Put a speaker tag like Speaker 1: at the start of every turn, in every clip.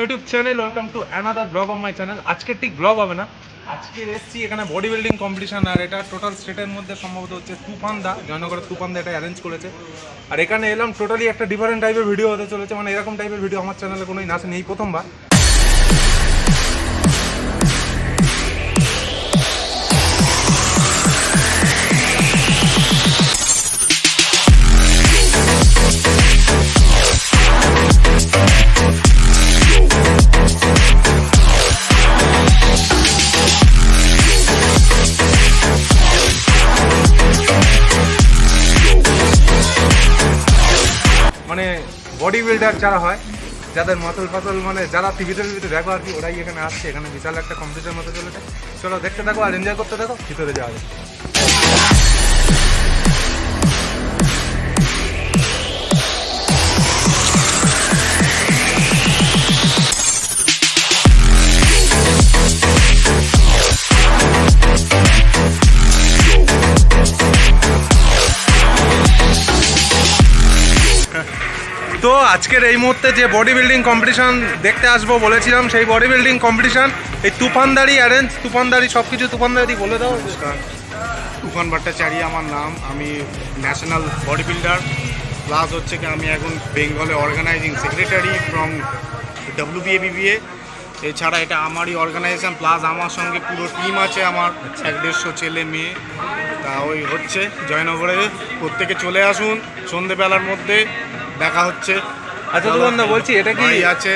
Speaker 1: YouTube channel to another my channel আজকে ঠিক হবে না। আজকে এসেছি এখানে বডি বিল্ডিং কম্পিটিশান আর এটা টোটাল স্টেটের মধ্যে সম্ভবত হচ্ছে তুফানদা তুফানদা এটা অ্যারেঞ্জ করেছে। আর এখানে এলাম টোটালি একটা ডিফারেন্ট টাইপের ভিডিও হতে চলেছে মানে এরকম টাইপের ভিডিও আমার চ্যানেলে কোনোই আসেনি, এই প্রথমবার। বডি বিল্ডার যারা হয়, যাদের মাতল ফতল মানে যারা টিভিতে টিভিতে দেখো আর কি, ওরাই এখানে আসছে, এখানে বিশাল একটা কম্পিউটার মতো চলেছে। চলো দেখতে থাকো আর এনজয় করতে থাকো, ভিতরে যাওয়া যাবে তো আজকের এই মুহূর্তে যে বডি বিল্ডিং কম্পিটিশন দেখতে আসব বলেছিলাম, সেই বডি বিল্ডিং কম্পিটিশন এই তুফানদারি অ্যারেঞ্জ তুফানদারি সব কিছু তুফানদারি বলে দাও।
Speaker 2: তুফান ভট্টাচার্য আমার নাম, আমি ন্যাশনাল বডি বিল্ডার প্লাস হচ্ছে কি আমি এখন বেঙ্গলে অর্গানাইজিং সেক্রেটারি ফ্রম ডব্লিউবিএবিবিএ এছাড়া এটা আমারই অর্গানাইজেশন প্লাস আমার সঙ্গে পুরো টিম আছে, আমার এক দেড়শো ছেলে মেয়ে। তা ওই হচ্ছে, জয়নগরে প্রত্যেকে চলে আসুন, সন্ধেবেলার মধ্যে। দেখা হচ্ছে।
Speaker 1: আচ্ছা তুফানদা বলছি এটা কি
Speaker 2: আছে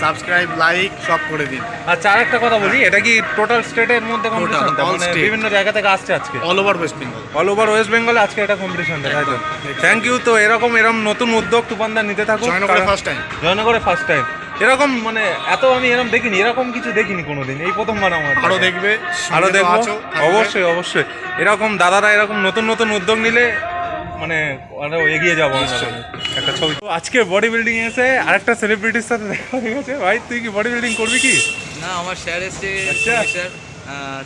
Speaker 2: সাবস্ক্রাইব লাইক সব করে দিন।
Speaker 1: আচ্ছা আর একটা কথা বলি এটা কি টোটাল স্টেটের মধ্যে কম্পিটিশনটা
Speaker 2: all
Speaker 1: মানে বিভিন্ন জায়গা থেকে আসছে আজকে?
Speaker 2: All over West Bengal
Speaker 1: all over West বেঙ্গলে আজকে এটা কম্পিটিশন তাই তো থ্যাংক ইউ তো এরকম এরকম নতুন উদ্যোগ তুফানদা নিতে থাকুক
Speaker 2: জয়নগরে
Speaker 1: কারণ-
Speaker 2: ফার্স্ট টাইম
Speaker 1: জয়নগরে ফার্স্ট টাইম এরকম মানে এত আমি এরকম দেখিনি এরকম কিছু দেখিনি কোনোদিন। এই প্রথমবার আমার
Speaker 2: আরও দেখবে আরও
Speaker 1: দেখব। অবশ্যই অবশ্যই। এরকম দাদারা এরকম নতুন নতুন উদ্যোগ নিলে মানে আরও এগিয়ে যাব একটা ছবি। তো আজকে বডি বিল্ডিং এসে আরেকটা সেলিব্রিটির সাথে দেখা হয়ে গেছে। ভাই তুই কি বডি বিল্ডিং করবি কি?
Speaker 3: না আমার স্যার এসছে
Speaker 1: আচ্ছা।
Speaker 3: স্যার।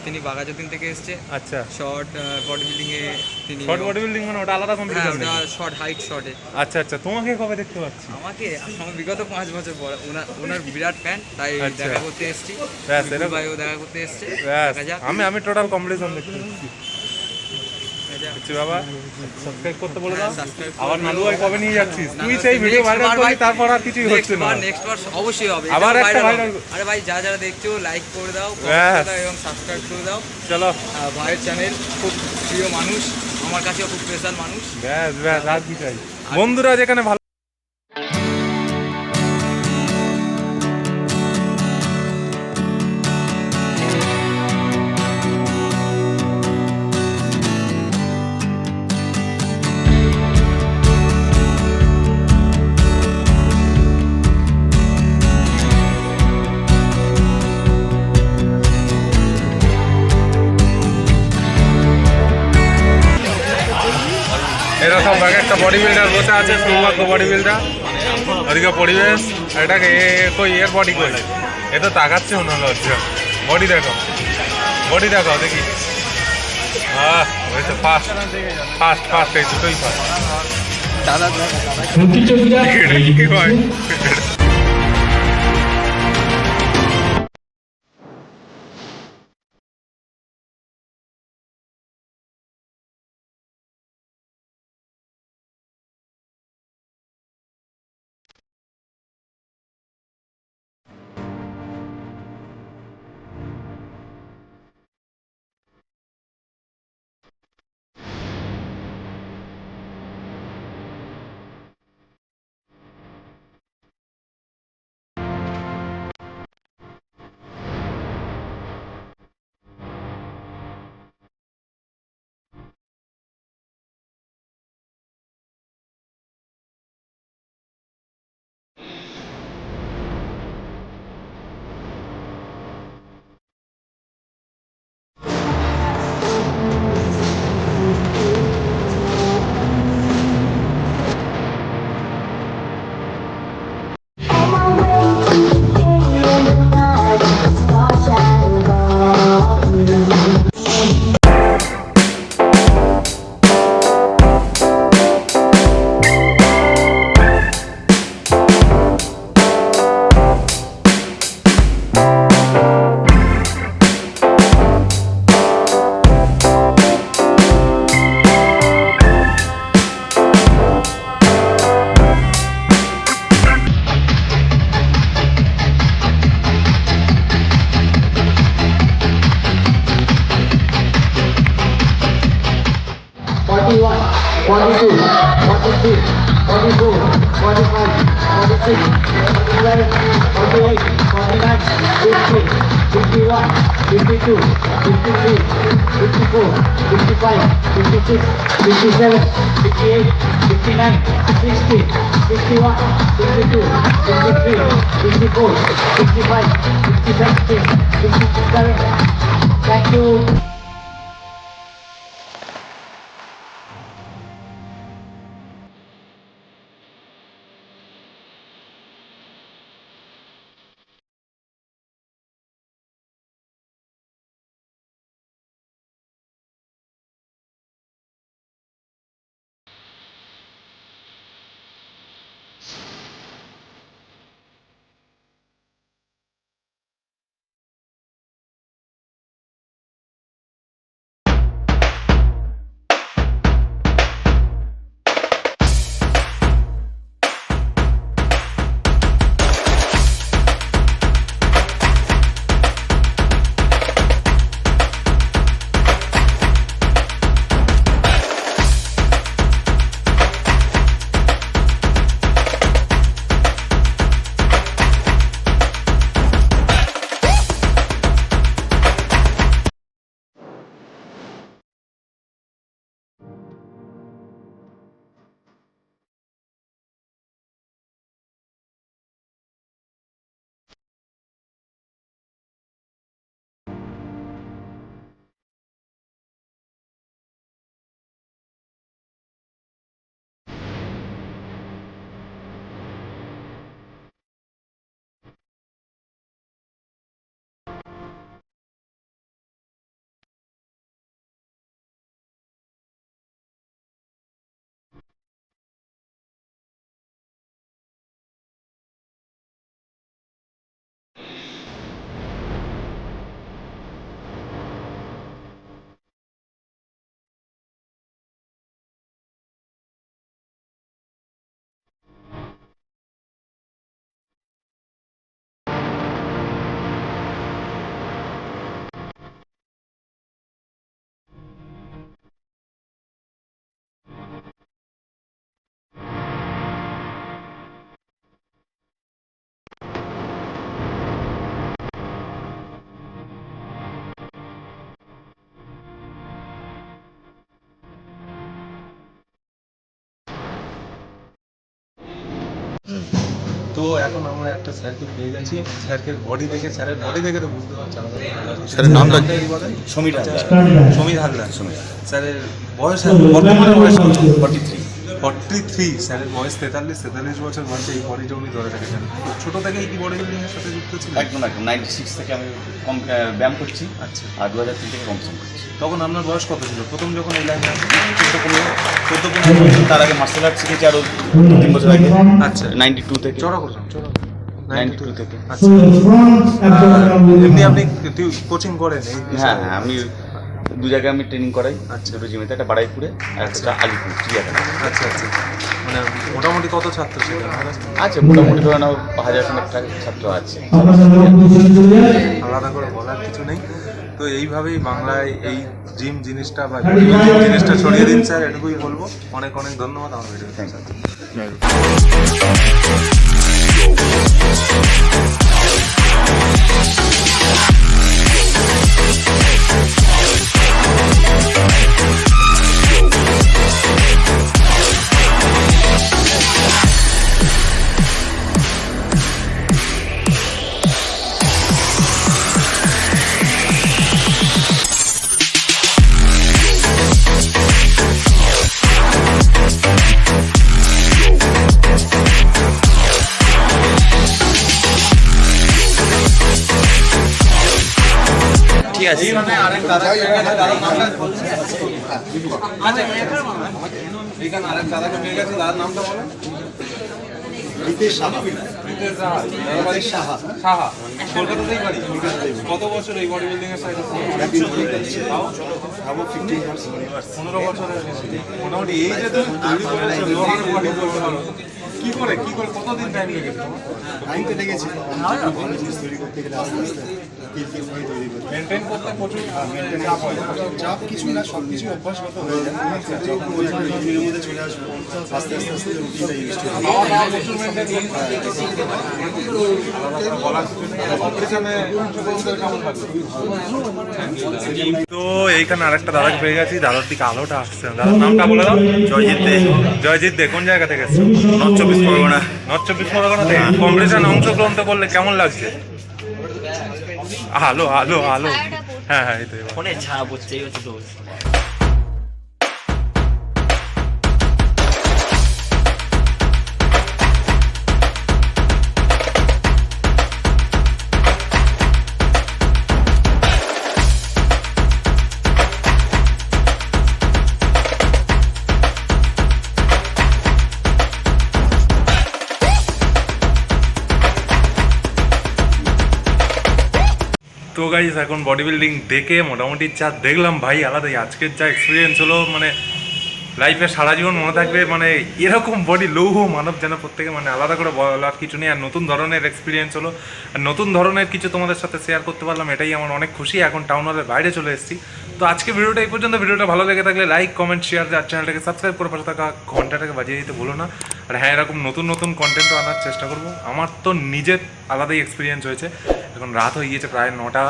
Speaker 3: তিনি বাগাজুদ্দিন থেকে এসছে।
Speaker 1: আচ্ছা।
Speaker 3: শর্ট বডি বিল্ডিং এ তিনি
Speaker 1: শর্ট বডি বিল্ডিং মানে ওটা আলাদা কম্পিটিশন
Speaker 3: ওটা শর্ট হাইট শর্টে
Speaker 1: আচ্ছা আচ্ছা। তোমাকে কবে দেখতে পাচ্ছি?
Speaker 3: আমাকে আমার বিগত পাঁচ বছর পর। ওনার ওনার বিরাট ফ্যান তাই
Speaker 1: আচ্ছা।
Speaker 3: দেখা করতে এসেছি।
Speaker 1: ব্যাস, এরকম-
Speaker 3: ভাইও দেখা করতে এসেছে।
Speaker 1: ব্যাস, আমি আমি টোটাল কম্পিটিশন দেখছি
Speaker 3: দেখা
Speaker 1: বাবা। সাবস্ক্রাইব করতে বলে দাও।
Speaker 3: হ্যাঁ,
Speaker 1: আবার। নালু ভাই কবে নিয়ে যাচ্ছিস? তুই সেই ভিডিও ভাইরাল করলি তারপর আর কিছুই হচ্ছে না।
Speaker 3: নেক্সট বার অবশ্যই হবে।
Speaker 1: আবার একটা
Speaker 3: viral আরে ভাই যারা যারা দেখছ লাইক করে দাও
Speaker 1: কমেন্ট
Speaker 3: করে দাও এবং সাবস্ক্রাইব করে দাও।
Speaker 1: চলো।
Speaker 3: ভাইয়ের চ্যানেল খুব প্রিয় মানুষ আমার কাছে খুব স্পেশাল মানুষ।
Speaker 1: ব্যাস ব্যাস আর কি চাই? বন্ধুরা যেখানে একটা বডি বিল্ডার বসে আছে সৌভাগ্য বডি বিল্ডার ওদিকে পরিবেশ এটাকে এ কই এর বডি কই? এ তো তাকাচ্ছে মনে হলো হচ্ছে বডি দেখো। বডি দেখো দেখি। আহ ওই তো ফাস্ট ফাস্ট ফাস্ট এই দুটোই
Speaker 4: 55, 56, 57, 58, 59, 60, 61, 62, 63, 64, 65, 66, 67. Thank you.
Speaker 1: তো এখন আমরা একটা স্যারকে পেয়ে গেছি। স্যারকে বডি দেখে স্যারের বডি দেখে তো বুঝতে পারছি আমাদের
Speaker 5: স্যারের নাম কি?
Speaker 1: বলেন
Speaker 5: সমীর হালদার।
Speaker 1: সমীর হালদার। স্যারের বয়স বর্তমানে বয়স
Speaker 5: ফর্টি থ্রি
Speaker 1: ফর্টি থ্রি স্যারের বয়স তেতাল্লিশ তেতাল্লিশ বছর বয়সে এই বডিটা উনি ধরে রেখেছেন। ছোট থেকে এই বডি বিল্ডিং এর সাথে যুক্ত ছিলেন?
Speaker 5: একদম একদম। নাইনটি সিক্স থেকে আমি কম ব্যায়াম করছি।
Speaker 1: আচ্ছা।
Speaker 5: আর দু হাজার তিন থেকে কম্পিটিশন করছি।
Speaker 1: তখন আপনার বয়স কত ছিল? প্রথম যখন এই লাইনে
Speaker 5: চোদ্দ পনেরো চোদ্দ পনেরো বছর। তার আগে মার্শাল আর্ট শিখেছি আরও তিন বছর আগে।
Speaker 1: আচ্ছা।
Speaker 5: নাইনটি টু থেকে।
Speaker 1: চড়া করছেন চড়া
Speaker 5: নাইনটি টু থেকে।
Speaker 1: আচ্ছা। এমনি আপনি কোচিং করেন
Speaker 5: হ্যাঁ হ্যাঁ আমি দু জায়গায় আমি ট্রেনিং করাই
Speaker 1: আচ্ছা।
Speaker 5: দুটো জিমেতে একটা বাড়াইপুরে আর একটা আলিপুর চিড়িয়াখানা।
Speaker 1: আচ্ছা আচ্ছা। মানে মোটামুটি কত ছাত্র?
Speaker 5: আছে মোটামুটি ধরে নাও হাজার খানেক ছাত্র আছে।
Speaker 1: আলাদা করে বলার কিছু নেই। তো এইভাবেই বাংলায় এই জিম জিনিসটা বা জিনিসটা ছড়িয়ে দিন স্যার এটুকুই বলব। অনেক অনেক ধন্যবাদ আমার ভিডিও
Speaker 5: থ্যাংক ইউ
Speaker 1: বাড়ি। কত বছর এই বডি বিল্ডিং এর সাইড পনেরো বছরের মোটামুটি এই যে তৈরি করেছ, লোহার body কি করে কি করে কতদিন টাইম লেগেছে?
Speaker 6: কিরকির করে তৈরি করি
Speaker 1: মেনটেন করতে প্রচুর চাপ হয়।
Speaker 6: চাপ কিছু না সব কিছু অভ্যাসগত হয়ে যায়। যখন ওই রুটিনের মধ্যে চলে আসব আস্তে আস্তে আস্তে রুটিনটা ইউজ করে
Speaker 1: খাওয়া দাওয়া প্রচুর মেনটেন বলার কিছু নেই কম্পিটিশনে কেমন লাগছে তো এইখানে আরেকটা দাদাকে পেয়ে গেছি। দাদার দিকে আলোটা আসছে। দাদার নামটা বলে দাও।
Speaker 5: জয়জিৎ দে।
Speaker 1: জয়জিৎ দে কোন জায়গা থেকে এসছো?
Speaker 5: নর্থ চব্বিশ পরগনা।
Speaker 1: নর্থ চব্বিশ পরগনা থেকে কম্পিটিশনে অংশগ্রহণ তো করলে কেমন লাগছে? আলো আলো আলো হ্যাঁ হ্যাঁ এই তো।
Speaker 7: ফোনে ছাড়া পড়ছে এই হচ্ছে দোষ
Speaker 1: তো গাইজ এখন বডি বিল্ডিং দেখে মোটামুটি যা দেখলাম, ভাই, আলাদাই। আজকের যা এক্সপিরিয়েন্স হলো মানে লাইফে সারা জীবন মনে থাকবে মানে এরকম বডি লৌহ মানব যেন প্রত্যেকে মানে আলাদা করে বলার কিছু নেই। আর নতুন ধরনের এক্সপিরিয়েন্স হলো, আর নতুন ধরনের কিছু তোমাদের সাথে শেয়ার করতে পারলাম, এটাই আমার অনেক খুশি। এখন টাউন হলের বাইরে চলে এসেছি। তো আজকে ভিডিওটা এই পর্যন্ত। ভিডিওটা ভালো লেগে থাকলে লাইক কমেন্ট শেয়ার আর চ্যানেলটাকে সাবস্ক্রাইব করে পাশে থাকা ঘন্টাটাকে বাজিয়ে দিতে ভুলো না। আর হ্যাঁ এরকম নতুন নতুন কন্টেন্টও আনার চেষ্টা করব। আমার তো নিজের আলাদাই এক্সপিরিয়েন্স হয়েছে। এখন রাত হয়ে গিয়েছে প্রায় নটা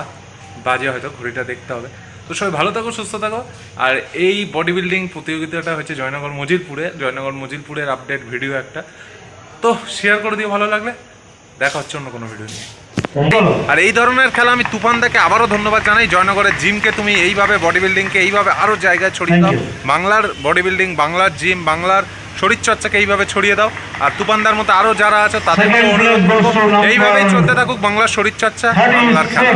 Speaker 1: বাজে হয়তো ঘড়িটা দেখতে হবে। তো সবাই ভালো থাকো সুস্থ থাকো। আর এই বডি বিল্ডিং প্রতিযোগিতাটা হচ্ছে জয়নগর মজিলপুরে। জয়নগর মজিলপুরের আপডেট ভিডিও একটা। তো শেয়ার করে দিও ভালো লাগলে। দেখা হচ্ছে অন্য কোনো ভিডিও নিয়ে। আর এই ধরনের খেলা আমি তুফানদাকে আবারও ধন্যবাদ জানাই। জয়নগরের জিমকে তুমি এইভাবে বডি বিল্ডিংকে এইভাবে আরও জায়গায় ছড়িয়ে দাও। বাংলার বডি বিল্ডিং বাংলার জিম বাংলার শরীরচর্চাকে এইভাবে ছড়িয়ে দাও। আর তুপানদার মতো আরও যারা আছে তাদেরকে অনুরোধ করব এইভাবেই চলতে থাকুক বাংলার শরীরচর্চা বাংলার খেলা।